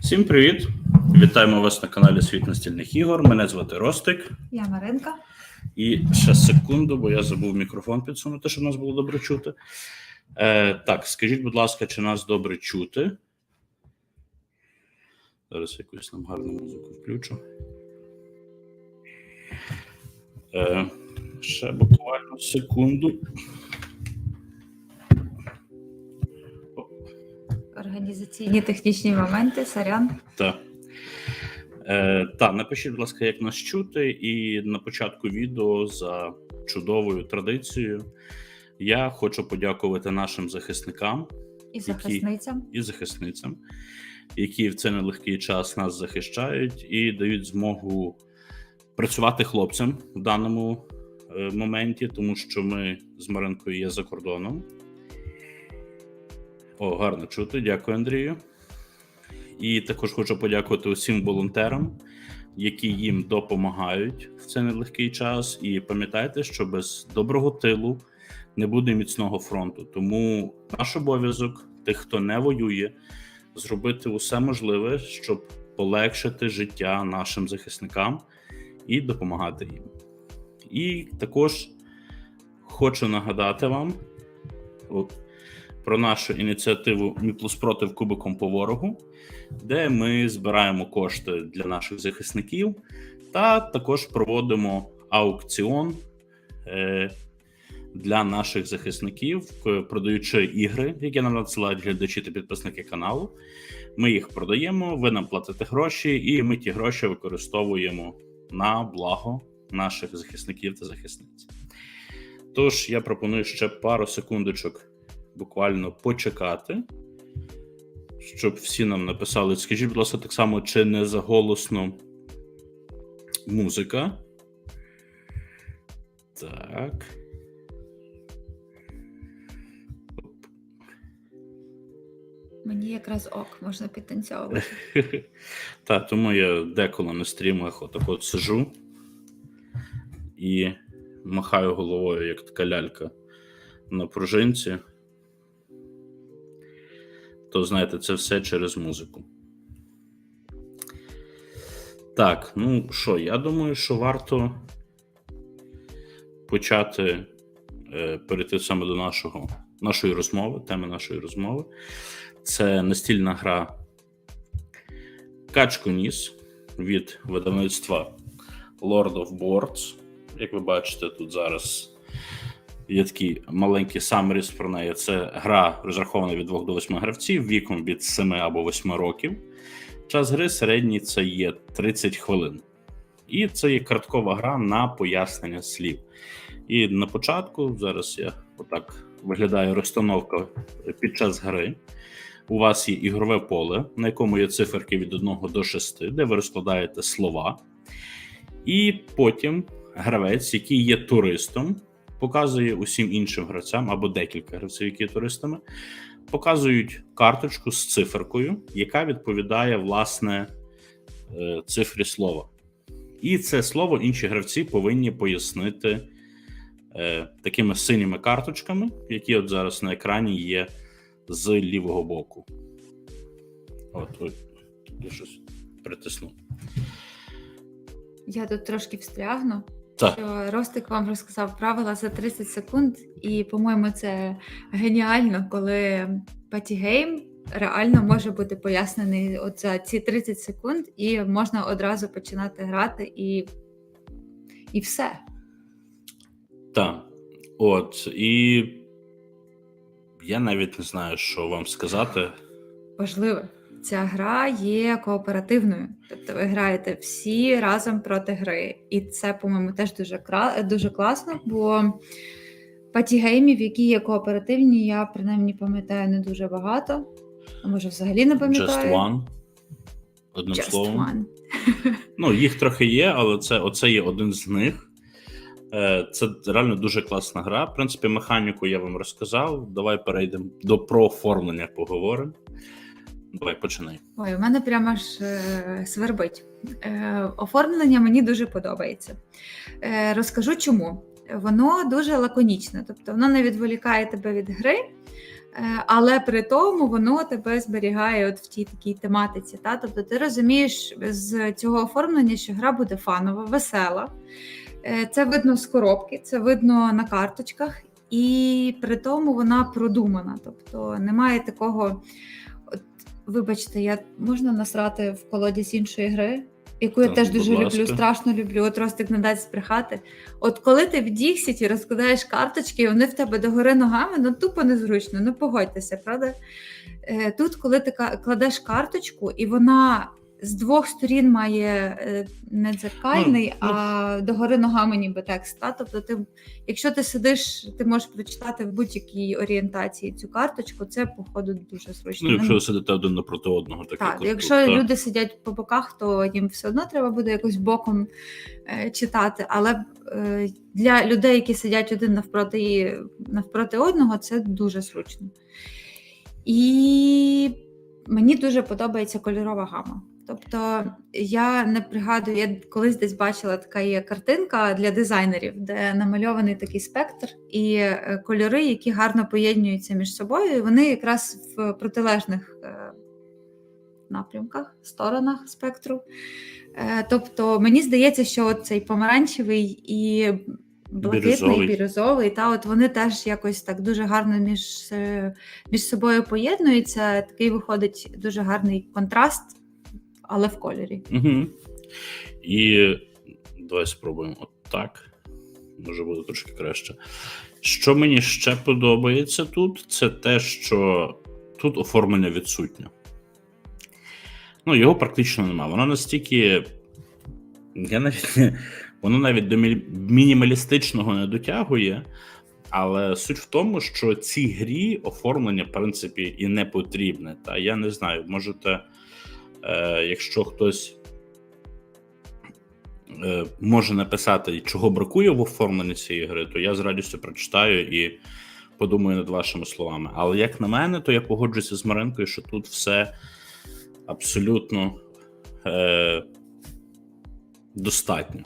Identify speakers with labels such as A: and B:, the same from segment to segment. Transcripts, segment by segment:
A: Всім привіт! Вітаємо вас на каналі Світ настільних ігор. Мене звати Ростик.
B: Я Маринка.
A: І ще секунду, бо я забув мікрофон підсунути, щоб нас було добре чути. Е, так, скажіть, будь ласка, чи нас добре чути? Зараз якусь нам гарну музику включу. Е, ще буквально секунду.
B: Організаційні технічні моменти, сорян.
A: Так. Е, та, напишіть, будь ласка, як нас чути, і на початку відео за чудовою традицією я хочу подякувати нашим захисникам
B: І захисницям.
A: і захисницям, які в цей нелегкий час нас захищають і дають змогу працювати хлопцям в даному е, моменті, тому що ми з Маринкою є за кордоном. О, гарно чути. Дякую, Андрію. І також хочу подякувати усім волонтерам, які їм допомагають в цей нелегкий час. І пам'ятайте, що без доброго тилу не буде міцного фронту. Тому наш обов'язок, тих, хто не воює, зробити усе можливе, щоб полегшити життя нашим захисникам і допомагати їм. І також хочу нагадати вам про нашу ініціативу Мі плюс против кубиком по ворогу, де ми збираємо кошти для наших захисників, та також проводимо аукціон е, для наших захисників, продаючи ігри, які нам надсилають глядачі та підписники каналу. Ми їх продаємо, ви нам платите гроші, і ми ті гроші використовуємо на благо наших захисників та захисниць. Тож я пропоную ще пару секундочок буквально почекати, щоб всі нам написали. Скажіть, будь ласка, так само, чи не заголосно музика? Так.
B: Мені якраз ок, можна підтанцьовувати.
A: Так, тому я деколи на стрімах отак от сижу і махаю головою, як така лялька на пружинці. То, знаєте, це все через музику. Так, ну що, я думаю, що варто почати е, перейти саме до нашого, нашої розмови, теми нашої розмови. Це настільна гра Качку Ніс від видавництва Lord of Boards. Як ви бачите, тут зараз є такий маленький самріз про неї. Це гра розрахована від 2 до 8 гравців, віком від 7 або 8 років. Час гри середній це є 30 хвилин. І це є карткова гра на пояснення слів. І на початку, зараз я отак виглядає розстановка під час гри. У вас є ігрове поле, на якому є циферки від 1 до 6, де ви розкладаєте слова. І потім гравець, який є туристом, показує усім іншим гравцям або декілька гравців, які є туристами, показують карточку з циферкою, яка відповідає власне е, цифрі слова. І це слово інші гравці повинні пояснити е, такими синіми карточками, які от зараз на екрані є з лівого боку. От, ой, я щось притиснув.
B: Я тут трошки встрягну.
A: Так.
B: Що Ростик вам розказав правила за 30 секунд, і, по-моєму, це геніально, коли патігейм реально може бути пояснений от за ці 30 секунд, і можна одразу починати грати, і, і все.
A: Так. От, і я навіть не знаю, що вам сказати.
B: Важливо. Ця гра є кооперативною, тобто ви граєте всі разом проти гри. І це, по-моєму, теж дуже дуже класно, бо патігеймів, які є кооперативні, я принаймні пам'ятаю не дуже багато. А може, взагалі не пам'ятаю.
A: Just one. Одним
B: Just
A: словом.
B: one.
A: Ну, їх трохи є, але це оце є один з них. Е, Це реально дуже класна гра. В принципі, механіку я вам розказав. Давай перейдемо до прооформлення, поговоримо. Давай починай.
B: Ой, у мене прямо аж е, свербить. Е, оформлення мені дуже подобається. Е, розкажу чому. Воно дуже лаконічне, тобто воно не відволікає тебе від гри. Е, Але при тому воно тебе зберігає от в тій такій тематиці. Та? Тобто ти розумієш з цього оформлення, що гра буде фанова, весела. Е, Це видно з коробки, це видно на карточках, і при тому вона продумана. Тобто немає такого. Вибачте, я можна насрати в колодязь іншої гри, яку я
A: Так,
B: теж дуже
A: ласка.
B: люблю, страшно люблю. От Ростик не дасть збрехати. От коли ти в Діксіті розкладаєш карточки, і вони в тебе догори ногами, ну тупо незручно, ну погодьтеся, правда? Е, Тут, коли ти кладеш карточку, і вона з двох сторін має е, не дзеркальний,
A: ну.
B: а догори ногами ніби текст. Та? Тобто, ти, якщо ти сидиш, ти можеш прочитати в будь-якій орієнтації цю карточку, це походу дуже зручно.
A: Ну, якщо ви сидите один напроти одного, так,
B: Так, якщо
A: тут, та.
B: люди сидять по боках, то їм все одно треба буде якось боком е, читати. Але е, для людей, які сидять один навпроти, навпроти одного, це дуже зручно. І мені дуже подобається кольорова гама. Тобто я не пригадую, я колись десь бачила така є картинка для дизайнерів, де намальований такий спектр і е, кольори, які гарно поєднуються між собою. І вони якраз в протилежних е, напрямках, сторонах спектру. Е, Тобто, мені здається, що цей помаранчевий і блакитний,
A: Бірюзовий.
B: та от вони теж якось так дуже гарно між, між собою поєднуються. Такий виходить дуже гарний контраст, але в кольорі.
A: Угу. І давай спробуємо от так. Може буде трошки краще. Що мені ще подобається тут, це те, що тут оформлення відсутнє. Ну, його практично немає. Воно настільки. Я навіть, воно навіть до мінімалістичного не дотягує. Але суть в тому, що цій грі оформлення, в принципі, і не потрібне. Та я не знаю, можете, е, якщо хтось е, може написати, чого бракує в оформленні цієї гри, то я з радістю прочитаю і подумаю над вашими словами. Але як на мене, то я погоджуюся з Маринкою, що тут все абсолютно е, достатньо.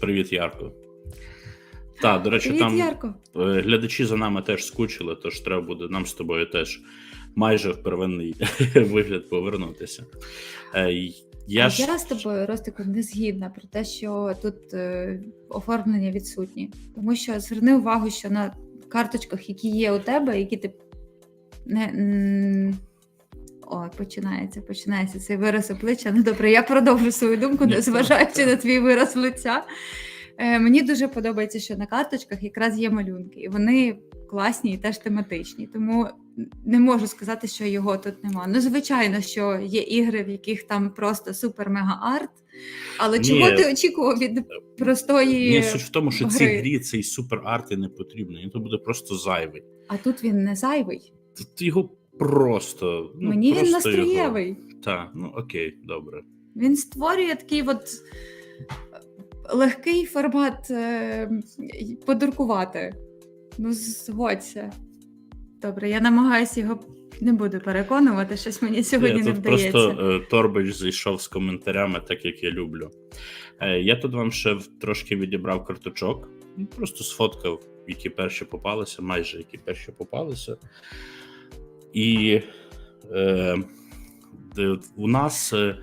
A: Привіт, Ярко. Так, до речі,
B: Привіт,
A: там
B: Ярко!
A: Е, Глядачі за нами теж скучили, тож треба буде нам з тобою теж майже в первинний вигляд повернутися. Е, Я
B: а
A: ж
B: я з тобою Ростику не згідна про те, що тут е, оформлення відсутні. Тому що зверни увагу, що на карточках, які є у тебе, які ти не. О, починається, починається цей вираз обличчя. Ну добре, я продовжу свою думку, не зважаючи на твій вираз лиця. Е, мені дуже подобається, що на карточках якраз є малюнки, і вони класні і теж тематичні. Тому не можу сказати, що його тут нема. Ну, звичайно, що є ігри, в яких там просто супер-мега-арт. Але
A: Ні.
B: чого ти очікував від простої.
A: Ні, суть в тому, що цій грі цей супер арт і не потрібно. Він то буде просто зайвий.
B: А тут він не зайвий.
A: Тут його просто. Ну,
B: Мені він настроєвий.
A: Його... Так, ну окей, добре.
B: Він створює такий от легкий формат е, подуркувати. Ну, згодься. Добре, я намагаюся його не буду переконувати, щось мені сьогодні
A: я
B: не
A: тут
B: вдається.
A: просто е, Торбич зайшов з коментарями, так як я люблю. Е, я тут вам ще трошки відібрав карточок, ну, просто сфоткав, які перші попалися, майже які перші попалися. І е, у нас е,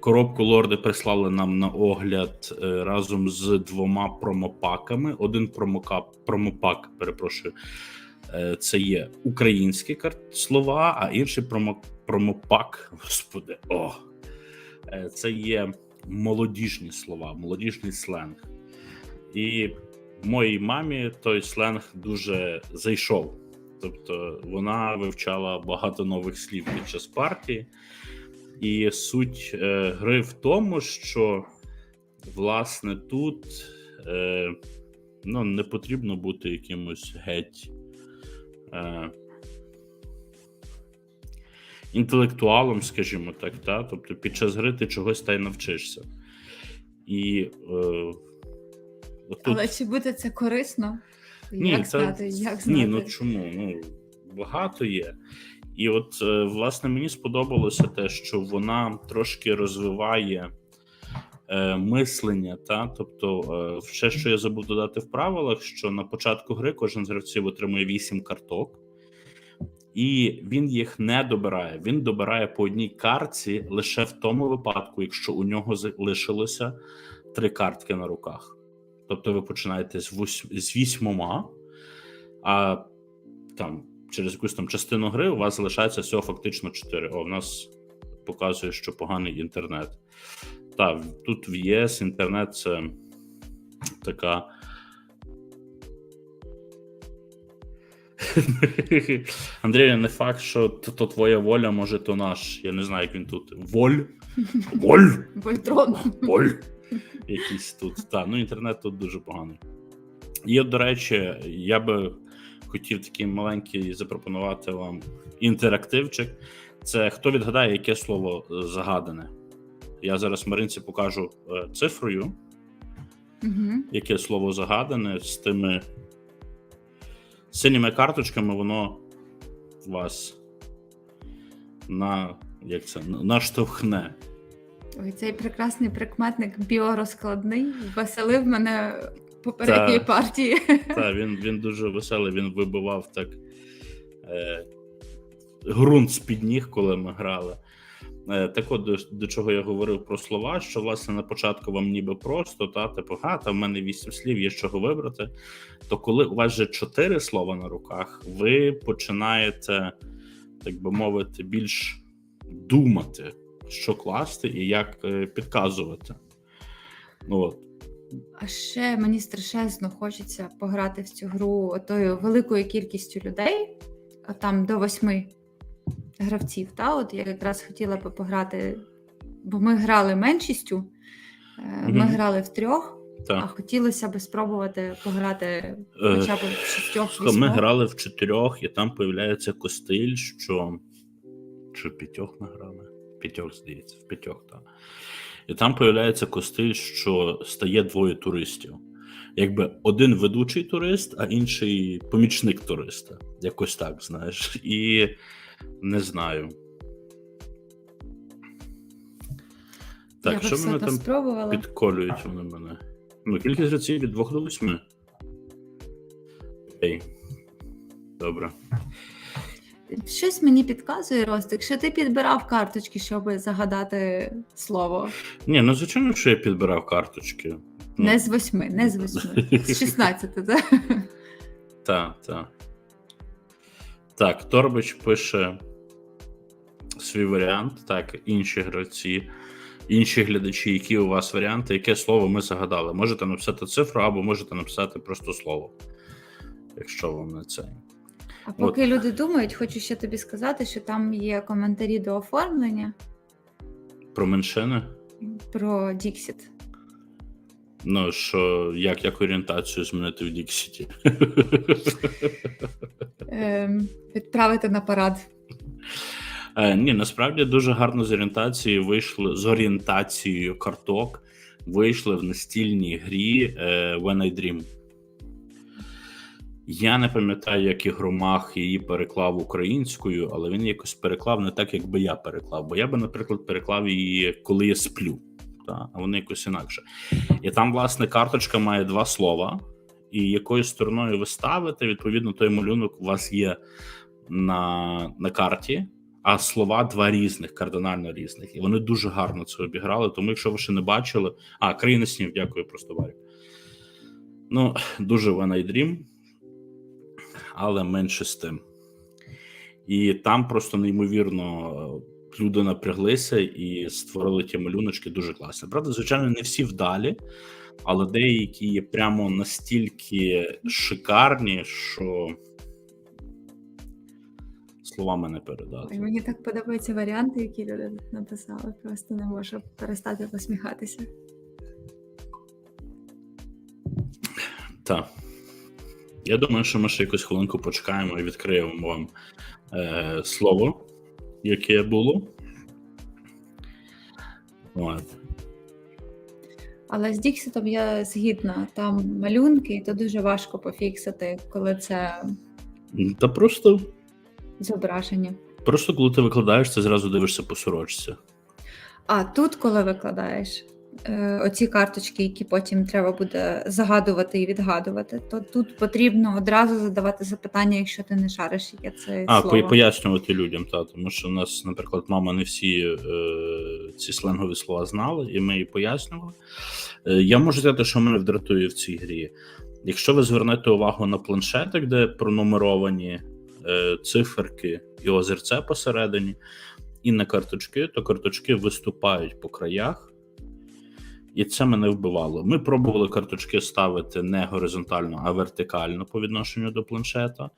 A: коробку лорди прислали нам на огляд е, разом з двома промопаками. Один промокап, промопак, перепрошую, це є українські слова, а інший промо, промопак, господи, о, е, це є молодіжні слова, молодіжний сленг. І моїй мамі той сленг дуже зайшов. Тобто вона вивчала багато нових слів під час партії. І суть е, гри в тому, що власне тут е, ну, не потрібно бути якимось геть е, інтелектуалом, скажімо так. Та? Тобто під час гри ти чогось та й навчишся. І е, отут...
B: Але чи буде це корисно?
A: Ні,
B: як
A: це-
B: знати, як знати?
A: Ні, ну чому? Ну багато є. І от, е, власне, мені сподобалося те, що вона трошки розвиває е, мислення. Та? Тобто, е, ще що я забув додати в правилах, що на початку гри кожен з гравців отримує 8 карток, і він їх не добирає. Він добирає по одній картці лише в тому випадку, якщо у нього залишилося три картки на руках. Тобто ви починаєте з, вось, з вісьмома, а там через якусь там частину гри у вас залишається всього фактично чотири. О, в нас показує, що поганий інтернет. Так, тут в ЄС інтернет це така. Андрій, не факт, що то, то твоя воля, може, то наш. Я не знаю, як він тут. Воль? Воль!
B: Вольтрон.
A: Воль! Якийсь тут. Так, ну інтернет тут дуже поганий. І, до речі, я би хотів такий маленький запропонувати вам інтерактивчик. Це хто відгадає, яке слово е, загадане. Я зараз Маринці покажу е, цифрою,
B: Угу.
A: яке слово загадане з тими синіми карточками, воно вас на як це наштовхне.
B: Ой, цей прекрасний прикметник біорозкладний веселив мене в попередній
A: Та.
B: партії.
A: Та він, він дуже веселий, він вибивав так е, ґрунт з-під ніг, коли ми грали. Е, так от до, до чого я говорив про слова, що власне на початку вам ніби просто, та типу, га, там в мене вісім слів, є чого вибрати. То коли у вас вже чотири слова на руках, ви починаєте, так би мовити, більш думати, що класти і як е, підказувати. Ну, от.
B: А ще мені страшезно хочеться пограти в цю гру тою великою кількістю людей, там до восьми гравців. Та? От я якраз хотіла би пограти, бо ми грали меншістю, е, ми
A: Мгм.
B: грали в трьох, а хотілося би спробувати пограти
A: Е,
B: хоча б в шістьох
A: Ми грали в чотирьох, і там появляється костиль, що. Чи п'ятьох ми грали? В П'ятьох, здається, в п'ятьох, так. І там появляється костиль, що стає двоє туристів. Якби один ведучий турист, а інший помічник туриста. Якось так, знаєш. І не знаю. Так,
B: би
A: що мене там
B: спробувала.
A: підколюють вони мене? Ну, кількість гравців від 2 до 8. Окей. Добре.
B: Щось мені підказує Ростик, що ти підбирав карточки, щоб загадати слово.
A: Ні, ну звичайно, що я підбирав карточки. Ну,
B: Не з восьми, не з восьми, з 16, так?
A: Так, так. Так, Торбич пише свій варіант. Так, інші гравці, інші глядачі, які у вас варіанти, яке слово ми загадали. Можете написати цифру або можете написати просто слово. Якщо вам не це.
B: А поки люди думають, хочу ще тобі сказати, що там є коментарі до оформлення
A: Про меншини.
B: про Діксіт.
A: Ну, що як, як орієнтацію змінити в Діксіті?
B: Ем, відправити на парад.
A: Е, ні, насправді дуже гарно з орієнтацією вийшли з орієнтацією карток. Вийшли в настільній грі е, When I Dream. Я не пам'ятаю, як ігромах її переклав українською, але він якось переклав не так, як би я переклав. Бо я би, наприклад, переклав її, коли я сплю. Та? А вони якось інакше. І там, власне, карточка має два слова, і якою стороною ви ставите, відповідно, той малюнок у вас є на, на карті а слова два різних, кардинально різних. І вони дуже гарно це обіграли. Тому, якщо ви ще не бачили, а країна снів, дякую, просто Варік. Ну, дуже When I Dream, але менше з тим. І там просто неймовірно люди напряглися і створили ті малюночки дуже класні. Правда, звичайно, не всі вдалі, але деякі є прямо настільки шикарні, що словами не передати.
B: Мені так подобаються варіанти, які люди написали. Просто не можу перестати посміхатися.
A: Так. Я думаю, що ми ще якусь хвилинку почекаємо і відкриємо вам е, слово, яке було. От.
B: Але з Діксітом я згідна. Там малюнки, і то дуже важко пофіксити, коли це
A: Та просто,
B: зображення.
A: просто коли ти викладаєш, ти зразу дивишся по сорочці.
B: А тут, коли викладаєш, оці карточки, які потім треба буде загадувати і відгадувати, то тут потрібно одразу задавати запитання, якщо ти не шариш, яке це
A: А,
B: слово.
A: по- пояснювати людям, та, тому що у нас, наприклад, мама не всі е, ці сленгові слова знали, і ми їй пояснювали. Е, я можу сказати, що мене вдратує в цій грі. Якщо ви звернете увагу на планшетик, де пронумеровані е, циферки і озерце посередині, і на карточки, то карточки виступають по краях. І це мене вбивало. Ми пробували карточки ставити не горизонтально, а вертикально по відношенню до планшета,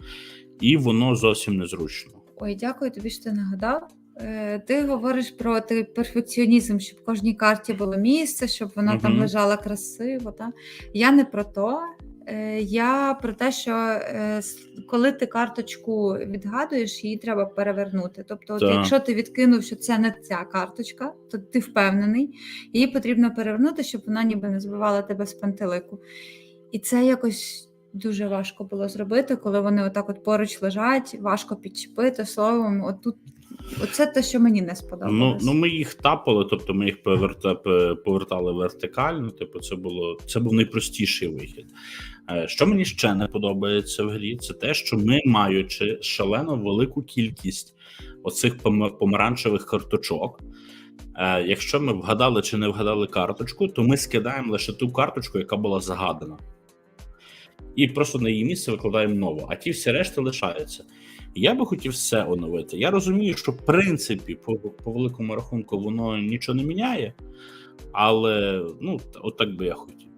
A: і воно зовсім незручно.
B: Ой, дякую тобі, що ти нагадав. Е, Ти говориш про ти перфекціонізм, щоб в кожній карті було місце, щоб вона там лежала красиво. Та? Я не про то. Е, Я про те, що е, коли ти карточку відгадуєш, її треба перевернути. Тобто, от якщо ти відкинув, що це не ця карточка, то ти впевнений, її потрібно перевернути, щоб вона ніби не збивала тебе з пантелику. І це якось дуже важко було зробити, коли вони отак от поруч лежать, важко підчепити словом. Отут, оце те, що мені не
A: Ну,
B: сподобалось.
A: ну ми їх тапали, тобто ми їх поверта, повертали вертикально. Типу, це було це був найпростіший вихід. Е, Що мені ще не подобається в грі, це те, що ми, маючи шалено велику кількість оцих помаранчевих карточок. е, Якщо ми вгадали чи не вгадали карточку, то ми скидаємо лише ту карточку, яка була загадана. І просто на її місце викладаємо нову, а ті всі решти лишаються. Я би хотів все оновити. Я розумію, що в принципі, по, по великому рахунку, воно нічого не міняє, але ну, от так би я хотів.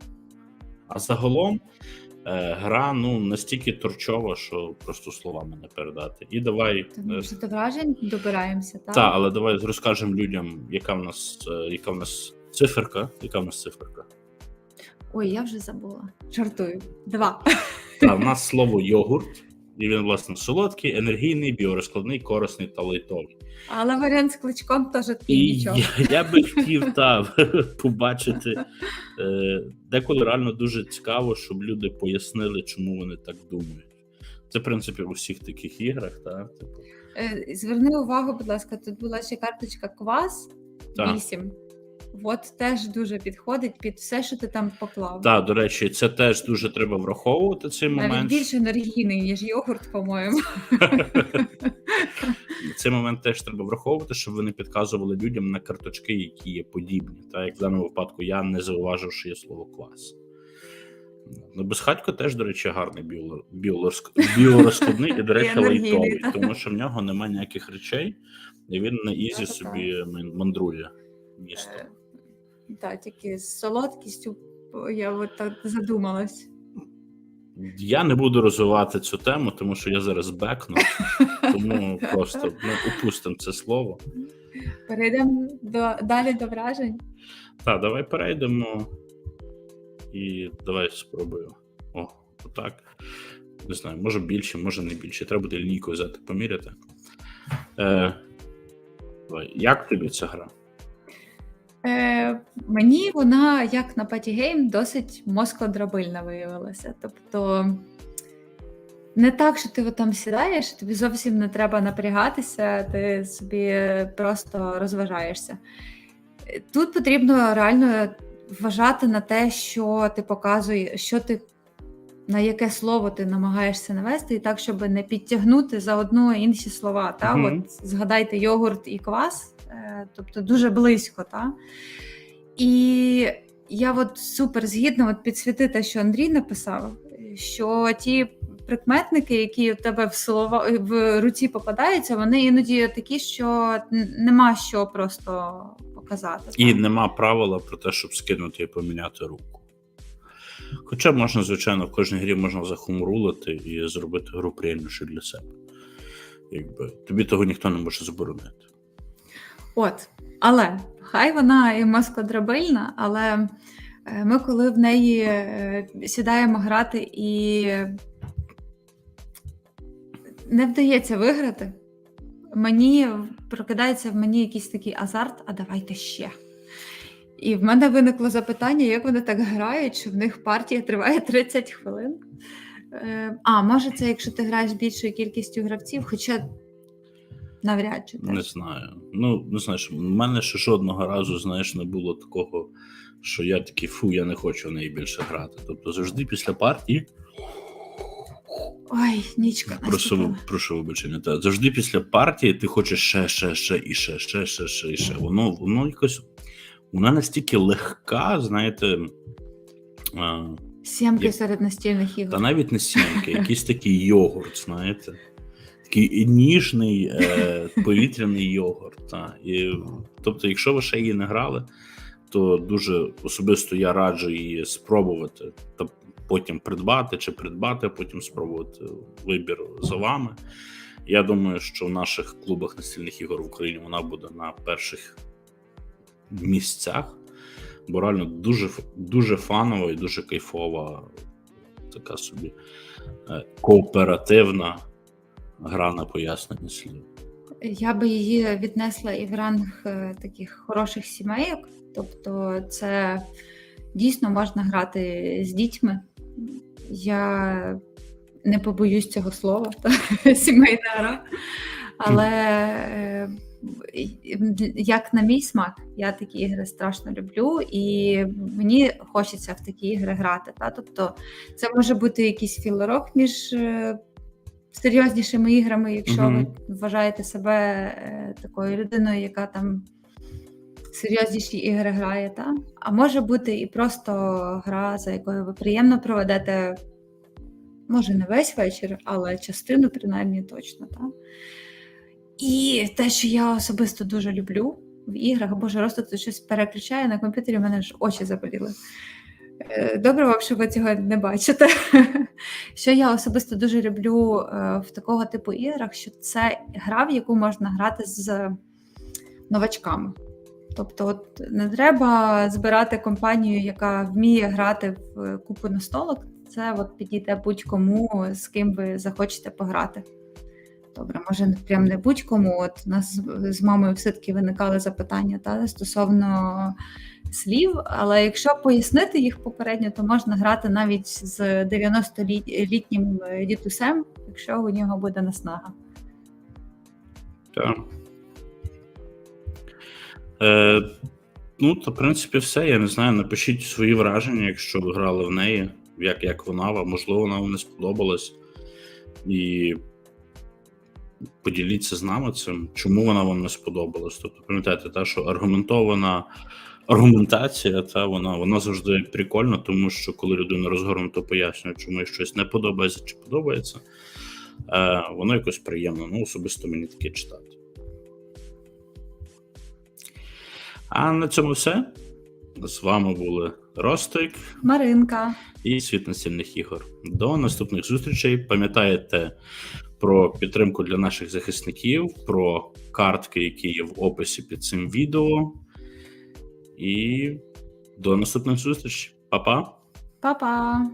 A: А загалом е, гра ну, настільки торчова, що просто словами не передати. І давай.
B: Тому
A: е,
B: що до вражень добираємося, так?
A: та, але давай розкажемо людям, яка в нас, е, яка в нас циферка. Яка в нас циферка?
B: Ой, я вже забула. Жартую. Два.
A: Та, в нас слово йогурт, і він, власне, солодкий, енергійний, біорозкладний, корисний та лайтовий.
B: Але варіант з кличком теж
A: І
B: нічого.
A: я, я би хотів та, побачити. Е, деколи реально дуже цікаво, щоб люди пояснили, чому вони так думають. Це, в принципі, у всіх таких іграх, та, типу.
B: Е, Зверни увагу, будь ласка, тут була ще карточка квас
A: Так.
B: 8. От теж дуже підходить під все, що ти там поклав.
A: Та, до речі, це теж дуже треба враховувати цей
B: Навіть
A: момент.
B: більш енергійний, ніж йогурт, по-моєму.
A: Цей момент теж треба враховувати, щоб вони підказували людям на карточки, які є подібні. Та як в даному випадку я не зауважив, що є слово квас. Ну, безхатько теж, до речі, гарний біорозкладний і, до речі, лайтовий, тому що в нього немає ніяких речей, і він на ізі
B: Так, так.
A: собі мандрує місто.
B: Так, тільки з солодкістю я от так задумалась.
A: Я не буду розвивати цю тему, тому що я зараз бекну, тому просто ну, упустимо це слово.
B: Перейдемо до, далі до вражень.
A: Так, давай перейдемо. І давай спробую. О, отак. Не знаю, може більше, може не більше. Треба буде лінійку взяти, поміряти. Е, давай. Як тобі ця гра?
B: Е, мені вона, як на Паті Гейм, досить мозкодрабильна виявилася. Тобто не так, що ти там сідаєш, тобі зовсім не треба напрягатися, ти собі просто розважаєшся. Тут потрібно реально вважати на те, що ти показуєш, що ти. На яке слово ти намагаєшся навести, і так, щоб не підтягнути заодно інші слова. Та?
A: Мгм.
B: От згадайте йогурт і квас, тобто дуже близько. Та? І я от супер згідна от підсвіти те, що Андрій написав, що ті прикметники, які у тебе в слова в руці попадаються, вони іноді такі, що нема що просто показати.
A: І нема правила про те, щоб скинути і поміняти руку. Хоча можна, звичайно, в кожній грі можна захумрулити і зробити гру приємнішу для себе. Якби тобі того ніхто не може заборонити.
B: От, але хай вона і мозкодрабильна, але е, ми, коли в неї е, сідаємо грати і не вдається виграти, мені прокидається в мені якийсь такий азарт, а давайте ще. І в мене виникло запитання, як вони так грають, що в них партія триває 30 хвилин. Е, А, може, це якщо ти граєш більшою кількістю гравців, хоча навряд чи
A: Не знаю. Ну, не знаєш, в мене ще жодного разу, знаєш, не було такого, що я такий фу, я не хочу в неї більше грати. Тобто завжди після партії,
B: Ой, нічка.
A: прошу, прошу вибачення, та, завжди після партії ти хочеш ще, ще, ще, і ще, ще, ще, ще, і ще. Воно, воно якось. Вона настільки легка, знаєте.
B: Сімки
A: Як-
B: серед настільних
A: Та навіть не сімки, якийсь такий йогурт, знаєте. Такий ніжний е, повітряний йогурт. Та. І, тобто, якщо ви ще її не грали, то дуже особисто я раджу її спробувати та потім придбати чи придбати, а потім спробувати вибір за вами. Я думаю, що в наших клубах настільних ігор в Україні вона буде на перших місцях, бо реально дуже, дуже фанова і дуже кайфова така собі е, кооперативна гра на пояснення слів.
B: Я би її віднесла і в ранг е, таких хороших сімейок. Тобто, це дійсно можна грати з дітьми. Я не побоюсь цього слова, сімейна гра. Але е, як на мій смак, я такі ігри страшно люблю, і мені хочеться в такі ігри грати. Та? Тобто, це може бути якийсь філерок між е, серйознішими іграми, якщо
A: Мгм.
B: ви вважаєте себе е, такою людиною, яка там серйозніші ігри грає. Та? А може бути і просто гра, за якою ви приємно проведете, може, не весь вечір, але частину принаймні точно. Та? І те, що я особисто дуже люблю в іграх, боже, просто тут щось переключає на комп'ютері, в мене ж очі заболіли. Е, Добре вам, що ви цього не бачите. Що я особисто дуже люблю е, в такого типу іграх, що це гра, в яку можна грати з новачками. Тобто, от не треба збирати компанію, яка вміє грати в купу настолок. Це от підійде будь-кому, з ким ви захочете пограти. Добре, може, прям не будь-кому. От у нас з мамою все-таки виникали запитання та, стосовно слів, але якщо пояснити їх попередньо, то можна грати навіть з 90-літнім дідусем, якщо у нього буде наснага.
A: Так. Е, ну, то, в принципі, все. Я не знаю. Напишіть свої враження, якщо ви грали в неї, як, як вона можливо, вона вам не сподобалась. І поділіться з нами цим, чому вона вам не сподобалась. Тобто, пам'ятаєте, та, що аргументована аргументація, та вона, вона завжди прикольна, тому що коли людина розгорнуто пояснює, чому їй щось не подобається чи подобається, е, воно якось приємно. Ну, особисто мені таке читати. А на цьому все. З вами були Ростик
B: Маринка.
A: і світ настільних ігор. До наступних зустрічей. Пам'ятаєте про підтримку для наших захисників, про картки, які є в описі під цим відео. І до наступних зустрічей. Па-па!
B: Па-па!